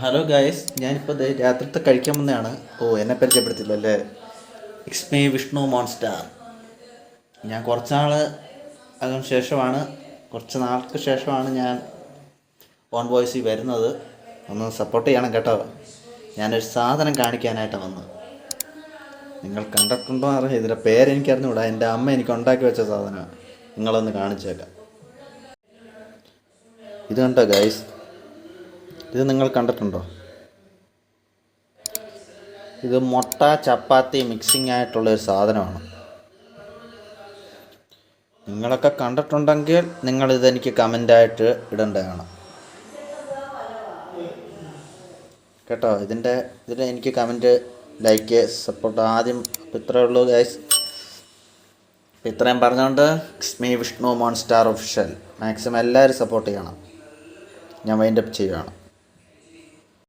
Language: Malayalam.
ഹലോ ഗായസ് ഞാനിപ്പോൾ രാത്രിത്തെ കഴിക്കാൻ വന്നതാണ്. ഓ എന്നെ പരിചയപ്പെടുത്തില്ല അല്ലേ? ഇറ്റ്സ് മീ വിഷ്ണു മോൺസ്റ്റാർ ഞാൻ കുറച്ച് നാൾ അതിന് ശേഷമാണ് കുറച്ച് നാൾക്ക് ശേഷമാണ് ഞാൻ ഓൺ വോയിസിൽ വരുന്നത്. ഒന്ന് സപ്പോർട്ട് ചെയ്യണം കേട്ടോ. ഞാനൊരു സാധനം കാണിക്കാനായിട്ടാണ് വന്നത്. നിങ്ങൾ കണ്ടിട്ടുണ്ടോ അറിയാം ഇതിന്റെ പേരെനിക്കറിഞ്ഞുകൂടാ എന്റെ അമ്മ എനിക്ക് ഉണ്ടാക്കി വെച്ച സാധനമാണ്. നിങ്ങളൊന്ന് കാണിച്ചേക്കാം. ഇത് കണ്ടോ ഗൈസ് ഇത് നിങ്ങൾ കണ്ടിട്ടുണ്ടോ? ഇത് മുട്ട ചപ്പാത്തി മിക്സിംഗ് ആയിട്ടുള്ള ഒരു സാധനമാണ്. നിങ്ങളൊക്കെ കണ്ടിട്ടുണ്ടെങ്കിൽ നിങ്ങൾ ഇതെനിക്ക് കമന്റായിട്ട് ഇടേണ്ടതാണ്. കേട്ടോ ഇതിന്റെ ഇതിന് എനിക്ക് കമന്റ് ലൈക്ക് സപ്പോർട്ട് ആദ്യം ഇത്രയേ ഉള്ളൂ ഗൈസ് ഇത്രയും പറഞ്ഞുകൊണ്ട് me Vishnu monstar official. Maximum എല്ലാവരും സപ്പോർട്ട് ചെയ്യണം. ഞാൻ വൈൻഡപ്പ് ചെയ്യുകയാണ്